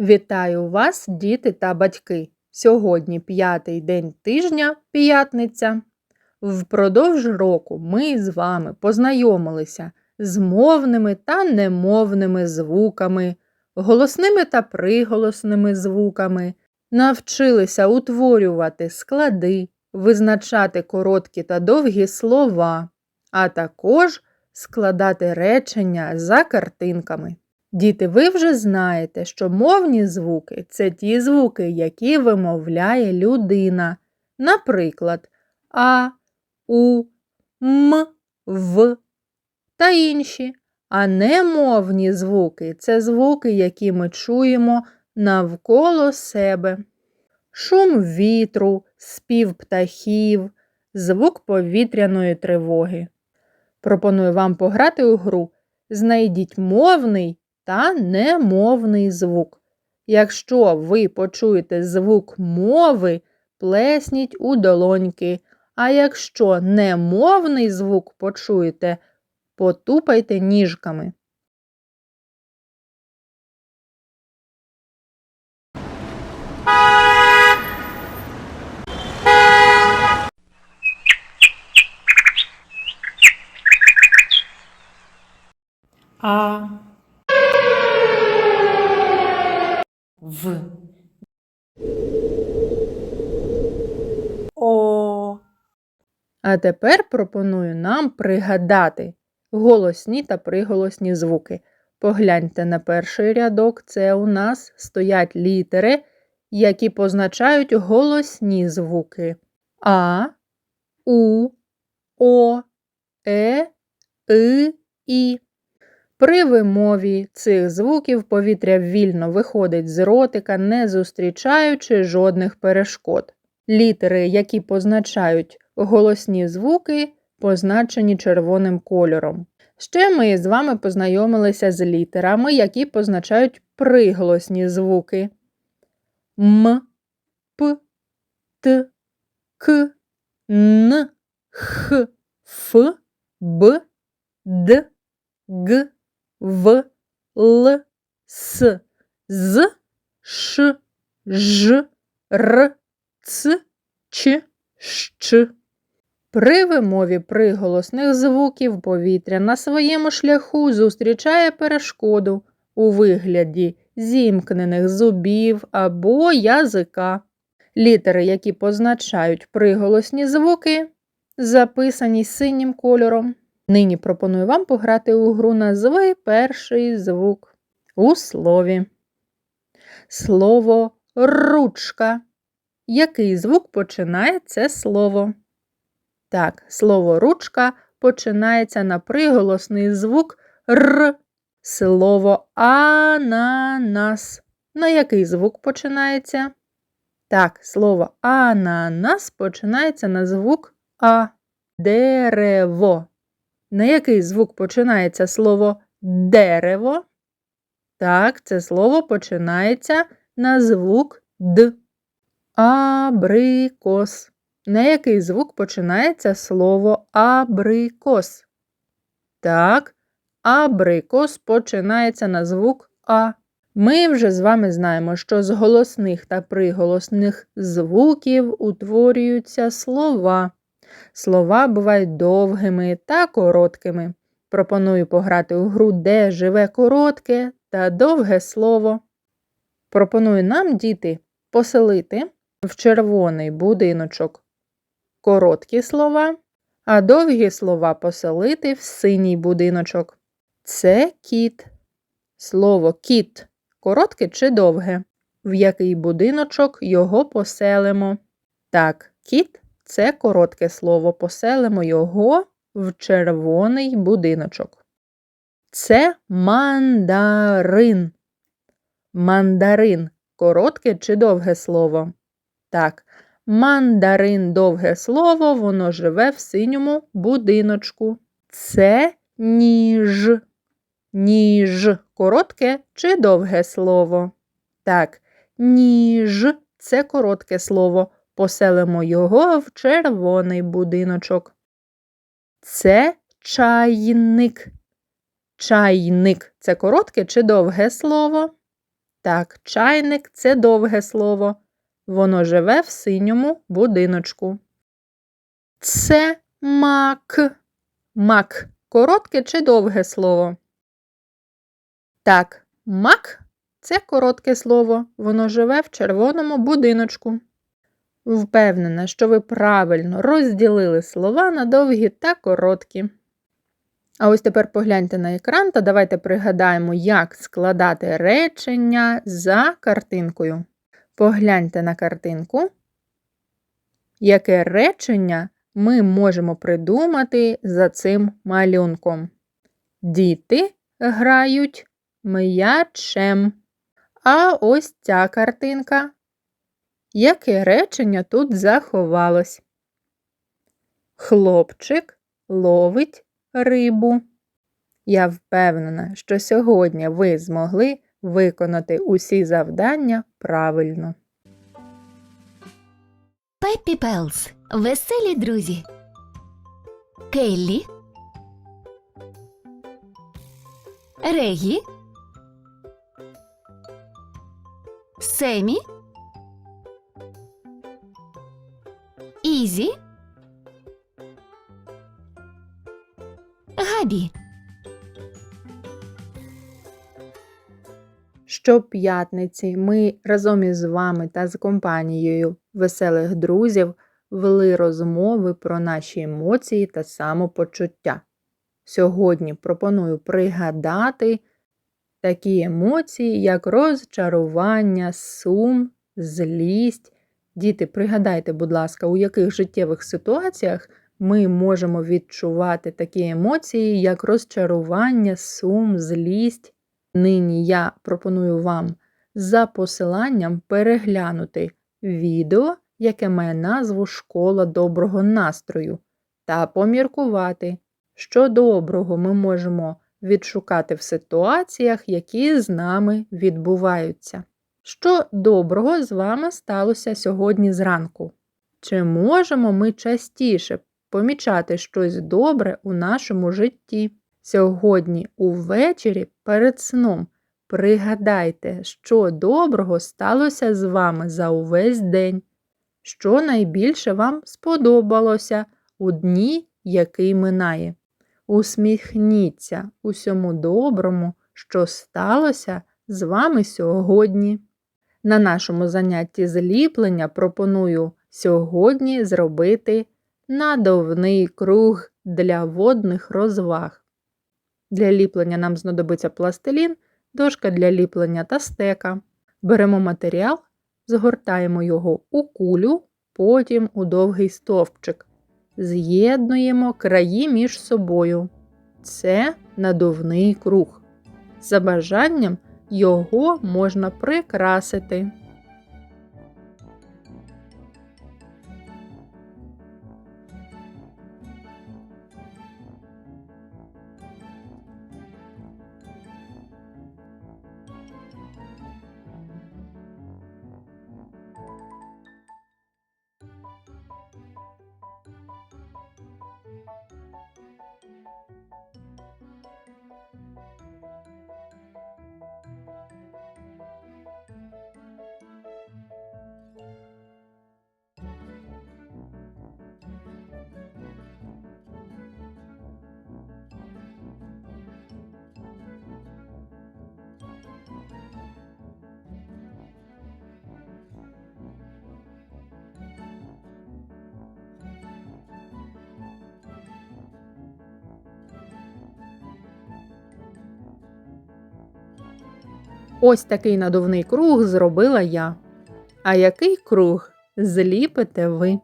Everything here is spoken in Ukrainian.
Вітаю вас, діти та батьки! Сьогодні п'ятий день тижня, п'ятниця. Впродовж року ми з вами познайомилися з мовними та немовними звуками, голосними та приголосними звуками, навчилися утворювати склади, визначати короткі та довгі слова, а також складати речення за картинками. Діти, ви вже знаєте, що мовні звуки це ті звуки, які вимовляє людина. Наприклад, А, У, М, В та інші. А немовні звуки це звуки, які ми чуємо навколо себе. Шум вітру, спів птахів, звук повітряної тривоги. Пропоную вам пограти у гру. Знайдіть мовний та немовний звук. Якщо ви почуєте звук мови, плесніть у долоньки, а якщо немовний звук почуєте, потупайте ніжками. А. В. О. А тепер пропоную нам пригадати голосні та приголосні звуки. Погляньте на перший рядок, це у нас стоять літери, які позначають голосні звуки. А, У, О, Е, И, І. При вимові цих звуків повітря вільно виходить з ротика, не зустрічаючи жодних перешкод. Літери, які позначають голосні звуки, позначені червоним кольором. Ще ми з вами познайомилися з літерами, які позначають приголосні звуки М, П, Т, К, Н, Х, Ф, Б, Д, Г, В, Л, С, З, Ш, Ж, Р, Ц, Ч, Щ. При вимові приголосних звуків повітря на своєму шляху зустрічає перешкоду у вигляді зімкнених зубів або язика. Літери, які позначають приголосні звуки, записані синім кольором. Нині пропоную вам пограти у гру назви перший звук у слові. Слово ручка. Який звук починає це слово? Так, слово ручка починається на приголосний звук Р. Слово ананас. На який звук починається? Так, слово ананас починається на звук А. Дерево. На який звук починається слово дерево? Так, це слово починається на звук Д. Абрикос. На який звук починається слово абрикос? Так, абрикос починається на звук А. Ми вже з вами знаємо, що з голосних та приголосних звуків утворюються слова. Слова бувають довгими та короткими. Пропоную пограти у гру, де живе коротке та довге слово. Пропоную нам, діти, поселити в червоний будиночок короткі слова, а довгі слова поселити в синій будиночок. Це кіт. Слово кіт коротке чи довге? В який будиночок його поселимо? Так, кіт це коротке слово. Поселимо його в червоний будиночок. Це мандарин. Мандарин коротке чи довге слово? Так, мандарин довге слово, воно живе в синьому будиночку. Це ніж. Ніж коротке чи довге слово? Так, ніж це коротке слово. Поселимо його в червоний будиночок. Це чайник. Чайник це коротке чи довге слово? Так, чайник це довге слово. Воно живе в синьому будиночку. Це мак. Мак коротке чи довге слово? Так, мак це коротке слово. Воно живе в червоному будиночку. Впевнена, що ви правильно розділили слова на довгі та короткі. А ось тепер погляньте на екран та давайте пригадаємо, як складати речення за картинкою. Погляньте на картинку. Яке речення ми можемо придумати за цим малюнком? Діти грають м'ячем. А ось ця картинка. Яке речення тут заховалось? Хлопчик ловить рибу. Я впевнена, що сьогодні ви змогли виконати усі завдання правильно. Пеппі Пелс. Веселі друзі. Келлі. Регі. Семі. Ізі. Габі. Щоп'ятниці ми разом із вами та з компанією веселих друзів вели розмови про наші емоції та самопочуття. Сьогодні пропоную пригадати такі емоції, як розчарування, сум, злість. Діти, пригадайте, будь ласка, у яких життєвих ситуаціях ми можемо відчувати такі емоції, як розчарування, сум, злість. Нині я пропоную вам за посиланням переглянути відео, яке має назву Школа доброго настрою, та поміркувати, що доброго ми можемо відшукати в ситуаціях, які з нами відбуваються. Що доброго з вами сталося сьогодні зранку? Чи можемо ми частіше помічати щось добре у нашому житті? Сьогодні увечері перед сном пригадайте, що доброго сталося з вами за увесь день, що найбільше вам сподобалося у дні, який минає. Усміхніться усьому доброму, що сталося з вами сьогодні. На нашому занятті зліплення пропоную сьогодні зробити надовний круг для водних розваг. Для ліплення нам знадобиться пластилін, дошка для ліплення та стека. Беремо матеріал, згортаємо його у кулю, потім у довгий стовпчик. З'єднуємо краї між собою. Це надувний круг. За бажанням його можна прикрасити. Ось такий надувний круг зробила я. А який круг зліпите ви?